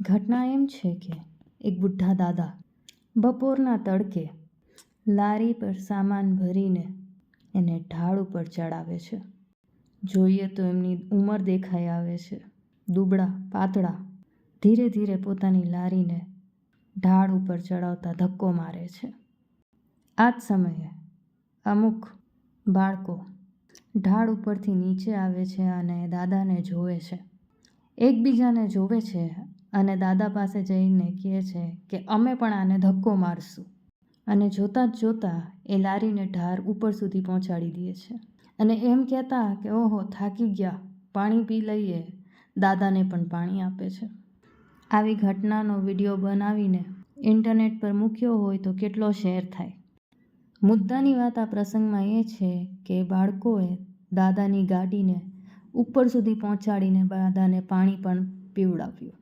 ઘટના એમ છે કે એક બુઢા દાદા બપોરના તડકે લારી પર સામાન ભરીને એને ઢાળ ઉપર ચડાવે છે. જોઈએ તો એમની ઉંમર દેખાઈ આવે છે. દુબળા, પાતળા, ધીરે ધીરે પોતાની લારીને ઢાળ ઉપર ચડાવતા ધક્કો મારે છે. આ જ સમયે અમુક બાળકો ઢાળ ઉપરથી નીચે આવે છે અને દાદાને જોવે છે. એકબીજાને જોવે છે અને દાદા પાસે જઈને કહે છે કે, અમે પણ આને ધક્કો મારશું. અને જોતાં જ જોતાં એ લારીને ઢાર ઉપર સુધી પહોંચાડી દે છે. અને એમ કહેતા કે, ઓહો, થાકી ગયા. પાણી પી લઈએ. દાદાને પણ પાણી આપે છે. આવી ઘટનાનો વીડિયો બનાવીને ઇન્ટરનેટ પર મૂક્યો હોય તો કેટલો શેર થાય. મુદ્દાની વાત આ પ્રસંગમાં એ છે કે, બાળકોએ દાદાની ગાડીને ઉપર સુધી પહોંચાડીને દાદાને પાણી પણ પીવડાવ્યું.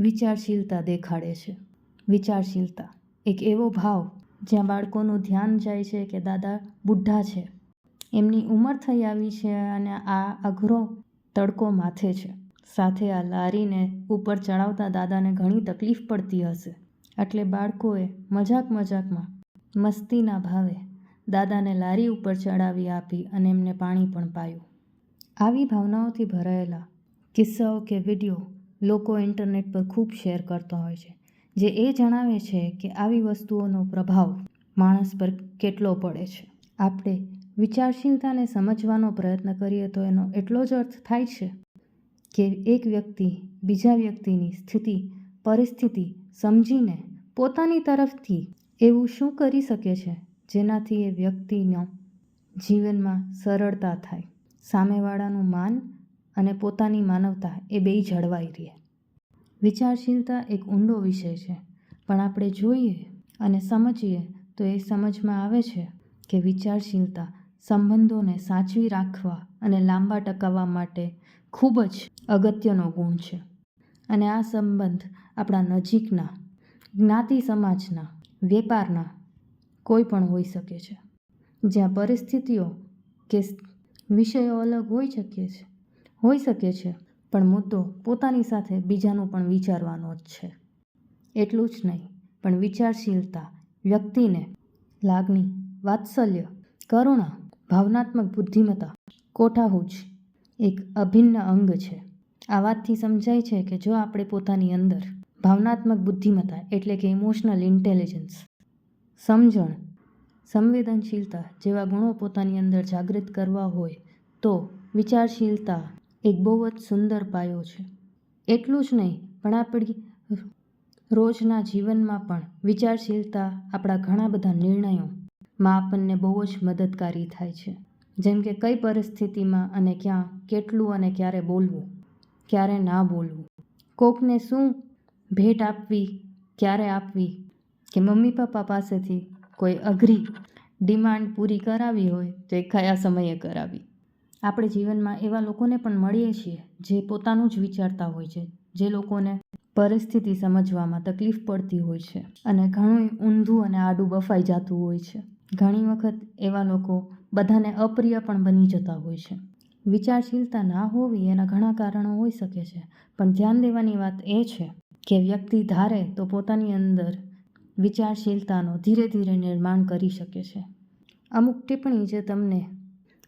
વિચારશીલતા દેખાડે છે. વિચારશીલતા, એક એવો ભાવ જ્યાં બાળકોનું ધ્યાન જાય છે કે દાદા બુઢા છે. એમની ઉંમર થઈ આવી છે અને આ અઘરો તડકો માથે છે. સાથે આ લારીને ઉપર ચડાવતા દાદાને ઘણી તકલીફ પડતી હશે. એટલે બાળકોએ મજાક મજાકમાં મસ્તીના ભાવે દાદાને લારી ઉપર ચડાવી આપી અને એમને પાણી પણ પાયું. આવી ભાવનાઓથી ભરાયેલા કિસ્સાઓ કે વીડિયો લોકો ઇન્ટરનેટ પર ખૂબ શેર કરતા હોય છે, જે એ જણાવે છે કે આવી વસ્તુઓનો પ્રભાવ માણસ પર કેટલો પડે છે. આપણે વિચારશીલતાને સમજવાનો પ્રયત્ન કરીએ તો એનો એટલો જ અર્થ થાય છે કે એક વ્યક્તિ બીજા વ્યક્તિની સ્થિતિ, પરિસ્થિતિ સમજીને પોતાની તરફથી એવું શું કરી શકે છે, જેનાથી એ વ્યક્તિનો જીવનમાં સરળતા થાય. સામેવાળાનું માન અને પોતાની માનવતા એ બેય જળવાઈ રહે. વિચારશીલતા એક ઊંડો વિષય છે, પણ આપણે જોઈએ અને સમજીએ તો એ સમજમાં આવે છે કે વિચારશીલતા સંબંધોને સાચવી રાખવા અને લાંબા ટકાવવા માટે ખૂબ જ અગત્યનો ગુણ છે. અને આ સંબંધ આપણા નજીકના, જ્ઞાતિ સમાજના, વેપારના કોઈ પણ હોઈ શકે છે. જ્યાં પરિસ્થિતિઓ કે વિષયો અલગ હોઈ શકે છે હોઈ શકે છે, પણ મુદ્દો પોતાની સાથે બીજાનું પણ વિચારવાનો જ છે. એટલું જ નહીં, પણ વિચારશીલતા, વ્યક્તિને લાગણી, વાત્સલ્ય, કરુણા, ભાવનાત્મક બુદ્ધિમત્તા કોઠાહૂચ એક અભિન્ન અંગ છે. આ વાતથી સમજાય છે કે જો આપણે પોતાની અંદર ભાવનાત્મક બુદ્ધિમત્તા એટલે કે ઇમોશનલ ઇન્ટેલિજન્સ સમજણ, સંવેદનશીલતા જેવા ગુણો પોતાની અંદર જાગૃત કરવા હોય, તો વિચારશીલતા એક બહુ જ સુંદર પાયો છે. એટલું જ નહીં, પણ આપણી રોજના જીવનમાં પણ વિચારશીલતા આપણા ઘણા બધા નિર્ણયોમાં આપણને બહુ જ મદદકારી થાય છે. જેમ કે કઈ પરિસ્થિતિમાં અને ક્યાં, કેટલું અને ક્યારે બોલવું, ક્યારે ના બોલવું, કોકને શું ભેટ આપવી, ક્યારે આપવી, કે મમ્મી પપ્પા પાસેથી કોઈ અઘરી ડિમાન્ડ પૂરી કરાવી હોય તો એ કયા સમયે કરાવી. આપણે જીવનમાં એવા લોકોને પણ મળીએ છીએ જે પોતાનું જ વિચારતા હોય છે, જે લોકોને પરિસ્થિતિ સમજવામાં તકલીફ પડતી હોય છે અને ઘણું ઊંધું અને આડું બફાઈ જતું હોય છે. ઘણી વખત એવા લોકો બધાને અપ્રિય પણ બની જતા હોય છે. વિચારશીલતા ના હોવી એના ઘણા કારણો હોઈ શકે છે, પણ ધ્યાન દેવાની વાત એ છે કે વ્યક્તિ ધારે તો પોતાની અંદર વિચારશીલતાનો ધીરે ધીરે નિર્માણ કરી શકે છે. અમુક ટિપ્પણી જે તમને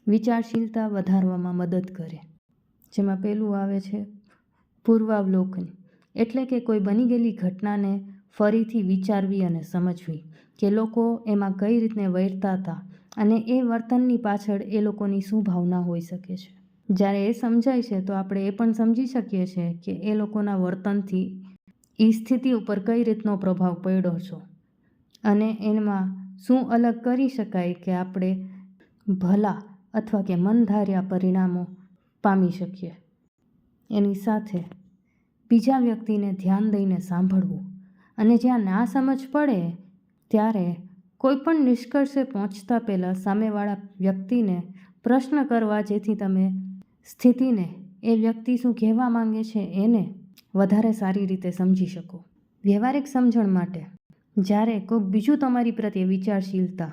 વિચારશીલતા વધારવામાં મદદ કરે. જેમાં પહેલું આવે છે પૂર્વાવલોકન. એટલે કે કોઈ બની ગયેલી ઘટનાને ફરીથી વિચારવી અને સમજવી કે લોકો એમાં કઈ રીતને વર્તા હતા અને એ વર્તનની પાછળ એ લોકોની શું ભાવના હોઈ શકે છે. જ્યારે એ સમજાય છે, તો આપણે એ પણ સમજી શકીએ છીએ કે એ લોકોના વર્તનથી એ સ્થિતિ ઉપર કઈ રીતનો પ્રભાવ પડ્યો છે અને એમાં શું અલગ કરી શકાય કે આપણે ભલા અથવા કે મનધાર્યા પરિણામો પામી શકીએ. એની સાથે બીજા વ્યક્તિને ધ્યાન દઈને સાંભળવું અને જ્યાં ના સમજ પડે ત્યારે કોઈપણ નિષ્કર્ષે પહોંચતા પહેલાં સામેવાળા વ્યક્તિને પ્રશ્ન કરવા જેથી તમે સ્થિતિને એ વ્યક્તિ શું કહેવા માંગે છે એને વધારે સારી રીતે સમજી શકો. વ્યવહારિક સમજણ માટે જ્યારે કોઈક બીજું તમારી પ્રત્યે વિચારશીલતા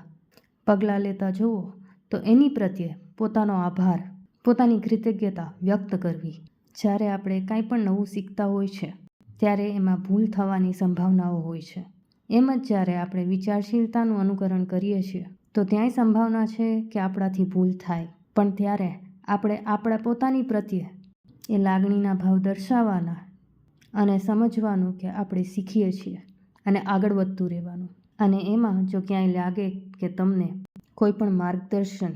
પગલાં લેતા જુઓ તો એની પ્રત્યે પોતાનો આભાર, પોતાની કૃતજ્ઞતા વ્યક્ત કરવી. જ્યારે આપણે કાંઈ પણ નવું શીખતા હોય છે, ત્યારે એમાં ભૂલ થવાની સંભાવનાઓ હોય છે. એમ જ જ્યારે આપણે વિચારશીલતાનું અનુકરણ કરીએ છીએ, તો ત્યાંય સંભાવના છે કે આપણાથી ભૂલ થાય. પણ ત્યારે આપણે આપણા પોતાની પ્રત્યે એ લાગણીના ભાવ દર્શાવવાના અને સમજવાનું કે આપણે શીખીએ છીએ અને આગળ વધતું રહેવાનું. અને એમાં જો ક્યાંય લાગે કે તમને કોઈ પણ માર્ગદર્શન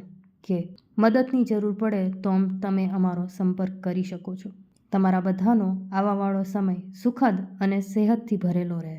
કે મદદની જરૂર પડે તો તમે અમારો સંપર્ક કરી શકો છો. તમારા બધાનો આવાવાળો સમય સુખદ અને સેહતથી ભરેલો રહે.